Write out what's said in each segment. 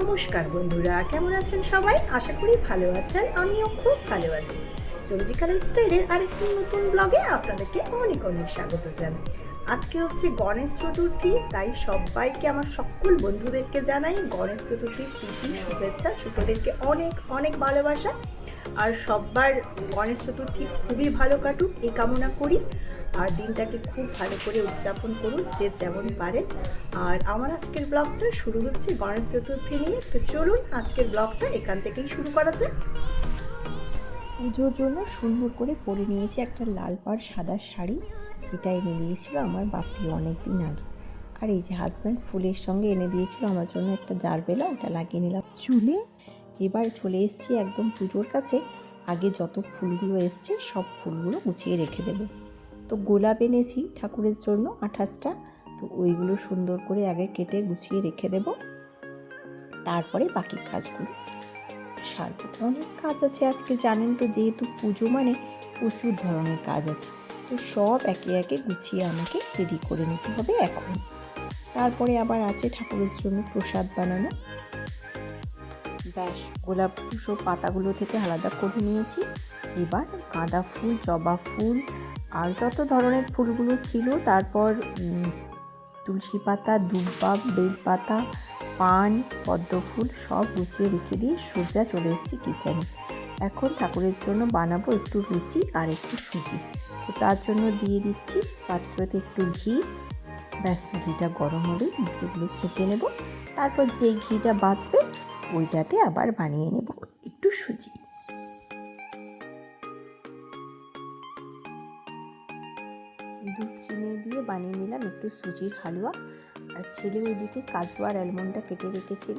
নমস্কার বন্ধুরা, কেমন আছেন সবাই? আশা করি ভালো আছেন, আমিও খুব ভালো আছি। চন্দ্রিকা লাইফস্টাইলের আরেকটি নতুন ব্লগে আপনাদেরকে অনেক অনেক স্বাগত জানাই। আজকে হচ্ছে গণেশ চতুর্থী, তাই সবাইকে, আমার সকল বন্ধুদেরকে জানাই গণেশ চতুর্থীর প্রীতি, শুভেচ্ছা, ছোটদেরকে অনেক অনেক ভালোবাসা। আর সবার গণেশ চতুর্থী খুবই ভালো কাটুক, এই কামনা করি। আর দিনটাকে খুব ভালো করে উদযাপন করুন যে যেমন পারে। আর আমার আজকের ব্লগটা শুরু হচ্ছে গণেশ চতুর্থী নিয়ে। তো চলুন আজকের ব্লগটা এখান থেকেই শুরু করা যায় পুজোর জন্য সুন্দর করে পরে নিয়েছি একটা লাল পাড় সাদা শাড়ি। এটা এনে দিয়েছিল আমার বাপি অনেক দিন আগে। আর এই যে হাজব্যান্ড ফুলের সঙ্গে এনে দিয়েছিল আমার জন্য একটা জারবেলা, ওটা লাগিয়ে নিলাম চুলে। এবার চলে এসেছি একদম পুজোর কাছে। আগে যত ফুলগুলো এসছে সব ফুলগুলো গুছিয়ে রেখে দেবো। তো গোলাপ এনেছি ঠাকুরের জন্য আঠাশটা। তো ওইগুলো সুন্দর করে আগে কেটে গুছিয়ে রেখে দেব। তারপরে বাকি কাজগুলো সারবো। অনেক কাজ আছে আজকে, জানেন তো, যেহেতু পুজো মানে প্রচুর ধরনের কাজ আছে। তো সব একে একে গুছিয়ে আমাকে রেডি করে নিতে হবে এখন। তারপরে আবার আছে ঠাকুরের জন্য প্রসাদ বানানো। ব্যাস, গোলাপ ফুল সব পাতাগুলো থেকে আলাদা করে নিয়েছি। এবার গাঁদা ফুল, জবা ফুল আর যত ধরনের ফুলগুলো ছিল, তারপর তুলসী পাতা দুব্বা বেলপাতা, পান পদ্ম ফুল সব গুছিয়ে রেখে দিয়ে সোজা চলে এসেছি কিচেনে এখন ঠাকুরের জন্য বানাবো একটু লুচি আর একটু সুজি। তো তার জন্য দিয়ে দিচ্ছি পাত্রতে একটু ঘি। ব্যাস, ঘিটা গরম হলে লুচিগুলো ছেঁকে নেব। তারপর যে ঘিটা বাঁচবে, ওইটাতে আবার বানিয়ে নেব একটু সুজি। চিনি দিয়ে বানিয়ে নিলাম একটু সুজির হালুয়া। আর ছেলে ওইদিকে কাজু আর অ্যালমন্ডটা কেটে রেখেছিল।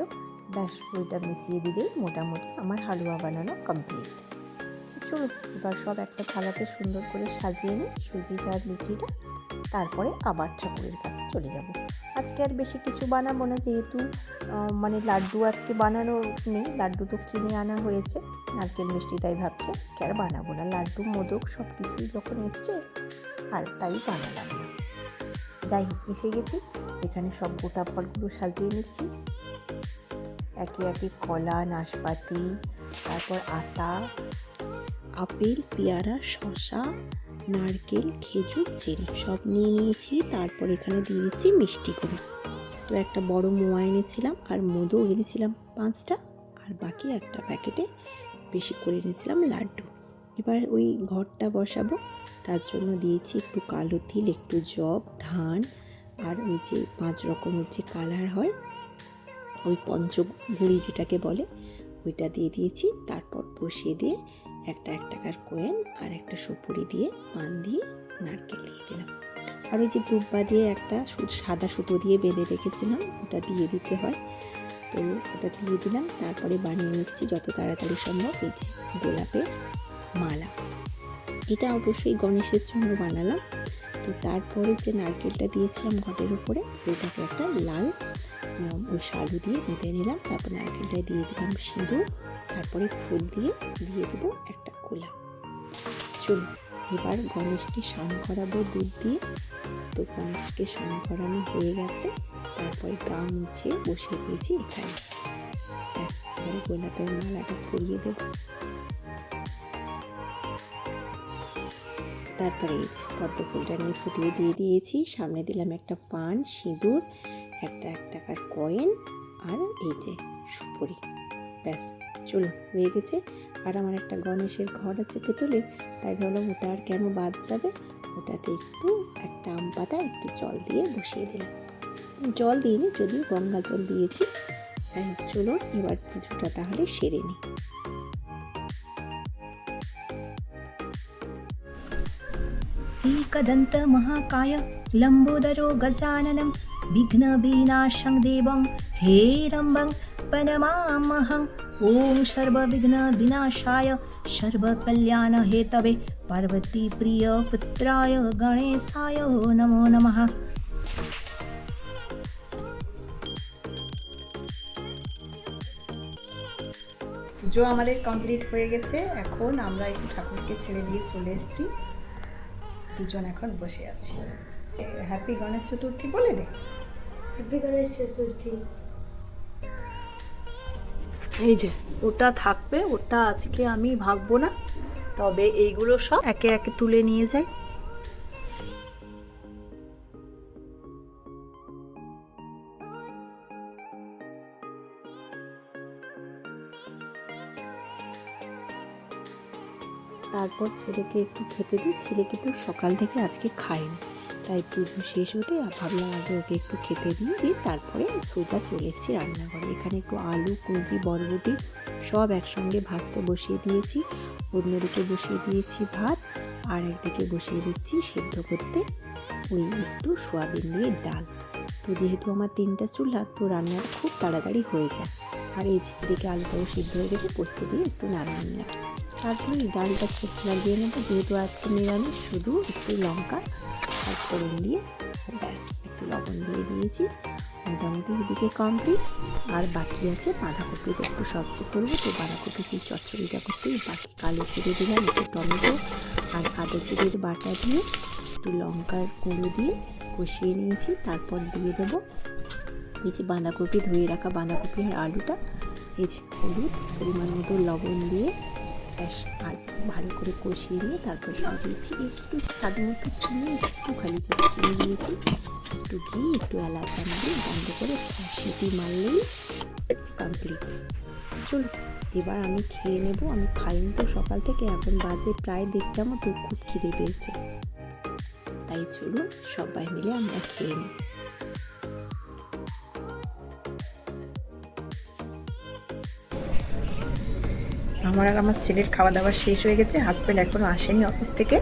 ব্যাস, ওইটা মিশিয়ে দিলেই মোটামুটি আমার হালুয়া বানানো কমপ্লিট চলুন, এবার সব একটা থালাতে সুন্দর করে সাজিয়ে নিই সুজিটা আর লুচিটা। তারপরে আবার ঠাকুরের কাছে চলে যাব। আজকে আর বেশি কিছু বানাবো না, যেহেতু মানে লাড্ডু আজকে বানানো নেই। লাড্ডু তো কিনে আনা হয়েছে, নারকেল মিষ্টি তাই ভাবছি আজকে আর বানাবো না। লাড্ডু, মোদক সব কিছুই যখন এসছে আর তাই বানালাম। যাই হোক, মিশে গেছি। এখানে সব গোটা ফলগুলো সাজিয়ে নিচ্ছি। একে একে কলা, নাশপাতি, তারপর আতা, আপেল, পেয়ারা, শসা, নারকেল, খেজুর, চেরি সব নিয়ে নিয়েছি। তারপর এখানে দিয়ে দিচ্ছি করে তো একটা বড় মোয়া এনেছিলাম আর মধু এনেছিলাম পাঁচটা। আর বাকি একটা প্যাকেটে বেশি করে এনেছিলাম লাড্ডু। এবার ওই ঘরটা বসাবো। তার জন্য দিয়েছি একটু কালো তিল, একটু জব, ধান, আর ওই যে পাঁচ রকমের যে কালার হয়, ওই পঞ্চগুড়ি যেটাকে বলে, ওইটা দিয়ে দিয়েছি। তারপর বসিয়ে দিয়ে একটা এক টাকার কয়েন আর একটা সুপুরি দিয়ে পান দিয়ে নারকেল দিয়ে দিলাম। আর ওই যে দুব্বা দিয়ে একটা সাদা সুতো দিয়ে বেঁধে রেখেছিলাম, ওটা দিয়ে দিতে হয়। তো ওটা দিয়ে দিলাম, তারপরে বানিয়ে নিচ্ছি যত তাড়াতাড়ি সম্ভব, এই যে গোলাপের মালা। এটা অবশ্যই গণেশের জন্য বানালাম। তো তারপরে যে নারকেলটা দিয়েছিলাম ঘটের উপরে ওইটাকে একটা লাল ওই শালু দিয়ে বেঁধে নিলাম। তারপর নারকেলটা দিয়ে দিলাম সিঁদুর। তারপরে ফুল দিয়ে দিয়ে দেবো একটা গোলাপ চলুন, এবার গণেশকে স্নান করাবো দুধ দিয়ে। তো গণেশকে স্নান করানো হয়ে গেছে। তারপরে গা মুছে বসে দিয়েছি এখানে। এবারে গোলাপের মালাটা পরিয়ে দেবো। তারপরে এই যে পদ্ম ফুলটা নিয়ে ফুটিয়ে দিয়ে দিয়েছি। সামনে দিলাম একটা পান, সিঁদুর, একটা এক টাকার কয়েন আর এই যে সুপুরি। ব্যাস চলো হয়ে গেছে। আর আমার একটা গণেশের ঘর আছে পেতলে তাই ভাবলাম ওটা আর কেন বাদ যাবে? ওটাতে একটু একটা আম পাতা, একটু জল দিয়ে বসিয়ে দিলাম। জল দিইনি, যদিও গঙ্গা জল দিয়েছি। হোক চলো এবার পুজোটা তাহলে সেরে নিই। एकदन्तमहाकाय लम्बोदरो गजाननं विघ्नविनाशं देवं हेरम्बं पनमामहम् ॐ सर्वविघ्नविनाशाय सर्वकल्याणहेतवे पार्वतीप्रियपुत्राय गणेशाय नमो नमः পুজো আমাদের কমপ্লিট হয়ে গেছে এখন আমরা একটু ঠাকুরকে ছেড়ে দিয়ে চলে এসেছি দুজন এখন বসে আছি। হ্যাপি গণেশ চতুর্থী বলে দে। হ্যাপি গণেশ চতুর্থী এই যে ওটা থাকবে ওটা আজকে আমি ভাববো না তবে এইগুলো সব একে একে তুলে নিয়ে যাই। তারপর ছেলেকে একটু খেতে দিই। ছেলে কিন্তু সকাল থেকে আজকে খায়নি তাই পুজো শেষ হতে ভাবলাম আগে ওকে একটু খেতে দিয়ে দিয়ে তারপরে সোজা চলে এসেছি রান্নাঘরে। এখানে একটু আলু কুঁদরি বরবটি সব একসঙ্গে ভাজতে বসিয়ে দিয়েছি। অন্যদিকে বসিয়ে দিয়েছি ভাত আর একদিকে বসিয়ে দিচ্ছি সেদ্ধ করতে ওই একটু সোয়াবিন দিয়ে ডাল। তো যেহেতু আমার তিনটা চুলা, তো রান্নাটা খুব তাড়াতাড়ি হয়ে যায়। আর এই দিকে আলুটাও সিদ্ধ হয়ে গেছে, পোস্ত দিয়ে একটু নামিয়ে নিলাম। তারপরে ডালটা ছোট লাগিয়ে নেব, যেহেতু আজকে নিরামিষ, শুধু একটু লঙ্কা আর ফোড়ন দিয়ে। ব্যাস, একটু লবণ দিয়ে দিয়েছি। মোটামুটি এদিকে কমপ্লিট আর বাকি আছে বাঁধাকপিটা একটু সবজি করব, তো বাঁধাকপি সেই চচ্চড়িটা করতে বাকি কালো চিড়ে দিলাম, একটু টমেটো আর আদা চিড়ের বাটা দিয়ে একটু লঙ্কার গুঁড়ো দিয়ে কষিয়ে নিয়েছি। তারপর দিয়ে দেবো এই যে বাঁধাকপি, ধুয়ে রাখা বাঁধাকপি আর আলুটা। এই যে হলুদ পরিমাণ মতো লবণ দিয়ে ব্যাস, আজ ভালো করে কষিয়ে নিয়ে তারপর দিয়ে দিয়েছি একটু স্বাদ মতো চিনি একটু খালি চিনি দিয়েছি, একটু ঘি, একটু এলাচ দিয়ে বন্ধ করে সিটি মারলেই কমপ্লিট চলো, এবার আমি খেয়ে নেব, আমি খাইনি তো সকাল থেকে, এখন বাজে প্রায় দেড়টা মতো, খুব খিদে পেয়েছে। তাই চলুন, সবাই মিলে আমরা খেয়ে নিই। আমার আর আমার ছেলের খাওয়া দাওয়া শেষ হয়ে গেছে হাজব্যান্ড এখনও আসেনি অফিস থেকে।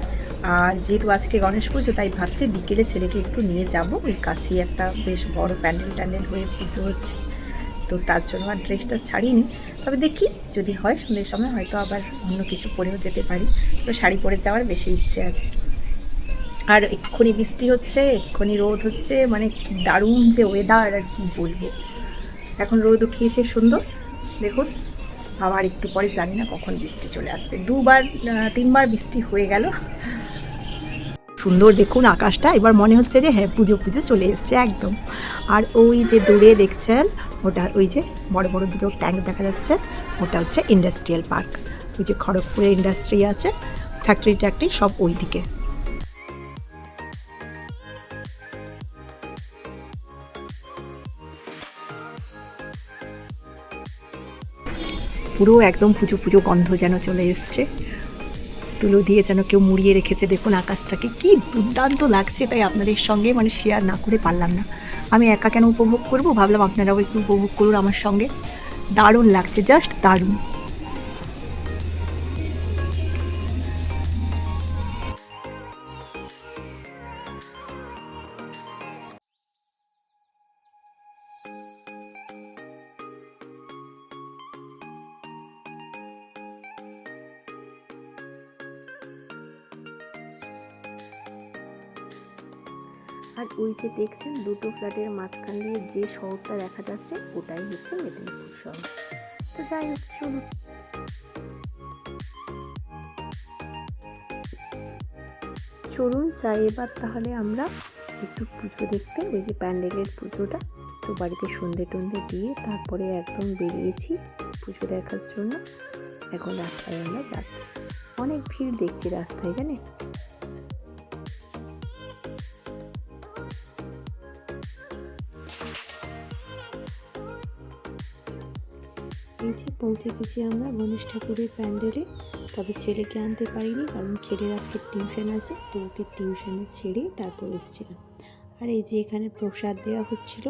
আর যেহেতু আজকে গণেশ পুজো, তাই ভাবছি বিকেলে ছেলেকে একটু নিয়ে যাব। ওই কাছেই একটা বেশ বড় প্যান্ডেল ট্যান্ডেল হয়ে পুজো হচ্ছে। তো তার জন্য আর ড্রেসটা ছাড়িনি। তবে দেখি, যদি হয় সন্ধ্যের সময় হয়তো আবার অন্য কিছু পরেও যেতে পারি। তো শাড়ি পরে যাওয়ার বেশি ইচ্ছে আছে। আর এক্ষুনি বৃষ্টি হচ্ছে, এক্ষুনি রোদ হচ্ছে মানে দারুণ যে ওয়েদার আর কি বলব। এখন রোদ উঠিয়েছে সুন্দর, দেখুন। আবার একটু পরে জানি না কখন বৃষ্টি চলে আসবে। দুবার তিনবার বৃষ্টি হয়ে গেল। সুন্দর দেখুন আকাশটা। এবার মনে হচ্ছে যে হ্যাঁ পুজো পুজো চলে এসছে একদম। আর ওই যে দূরে দেখছেন, ওটা ওই যে বড় বড় দুটো ট্যাঙ্ক দেখা যাচ্ছে। ওটা হচ্ছে ইন্ডাস্ট্রিয়াল পার্ক ওই যে খড়গপুরে ইন্ডাস্ট্রি আছে ফ্যাক্টরি ট্যাক্টরি সব ওই দিকে পুরো একদম পুজো পুজো গন্ধ যেন চলে এসছে। তুলো দিয়ে যেন কেউ মুড়িয়ে রেখেছে। দেখুন আকাশটাকে কি দুর্দান্ত লাগছে, তাই আপনাদের সঙ্গে মানে শেয়ার না করে পারলাম না। আমি একা কেন উপভোগ করব? ভাবলাম আপনারাও একটু উপভোগ করুন আমার সঙ্গে। দারুণ লাগছে জাস্ট দারুণ। আর ওই যে দেখছেন দুটো ফ্ল্যাটের মাঝখান দিয়ে যে শহরটা দেখা যাচ্ছে, ওটাই হচ্ছে মেদিনীপুর শহর। তো যাই হোক চলুন চলুন চাই এবার তাহলে আমরা একটু পুজো দেখতে, ওই যে প্যান্ডেলের পুজোটা। তো বাড়িতে সন্ধে টন্ধে দিয়ে তারপরে একদম বেরিয়েছি পুজো দেখার জন্য। এখন রাস্তায় আমরা যাচ্ছি। অনেক ভিড় দেখছি রাস্তায়, জানেন? পৌঁছে গেছি আমরা গণেশ ঠাকুরের প্যান্ডেলে। তবে ছেলেকে আনতে পারিনি, কারণ ছেলের আজকে টিউশন আছে, তো ওকে টিউশনে ছেড়ে তারপর এসেছিলাম। আর এই যে এখানে প্রসাদ দেওয়া হচ্ছিল,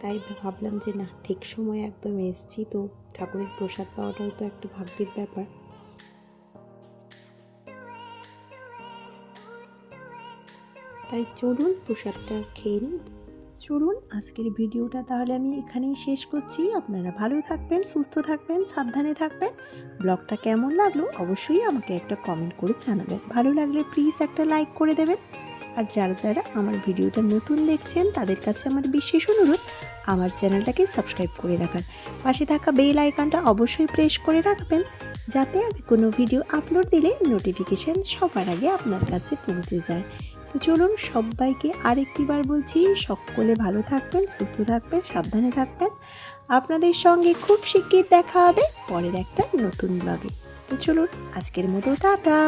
তাই ভাবলাম যে না, ঠিক সময় একদম এসেছি, তো ঠাকুরের প্রসাদ পাওয়াটাও তো একটা ভাগ্যের ব্যাপার। তাই চলুন প্রসাদটা খেয়ে নিই। চলুন আজকের ভিডিওটা তাহলে আমি এখানেই শেষ করছি। আপনারা ভালো থাকবেন, সুস্থ থাকবেন, সাবধানে থাকবেন। ব্লগটা কেমন লাগল অবশ্যই আমাকে একটা কমেন্ট করে জানাবেন। ভালো লাগলে প্লিজ একটা লাইক করে দেবেন। আর যারা যারা আমার ভিডিওটা নতুন দেখছেন, তাদের কাছে আমার বিশেষ অনুরোধ, আমার চ্যানেলটাকে সাবস্ক্রাইব করে রাখার। পাশে থাকা বেল আইকনটা অবশ্যই প্রেস করে রাখবেন, যাতে আমি কোনো ভিডিও আপলোড দিলে নোটিফিকেশান সবার আগে আপনার কাছে পৌঁছে যায়। তো চলুন সবাইকে আরেকটি বার বলছি, সকলে ভালো থাকবেন, সুস্থ থাকবেন, সাবধানে থাকবেন। আপনাদের সঙ্গে খুব শিগগির দেখা হবে পরের একটা নতুন ব্লগে তো চলুন, আজকের মতো টাটা।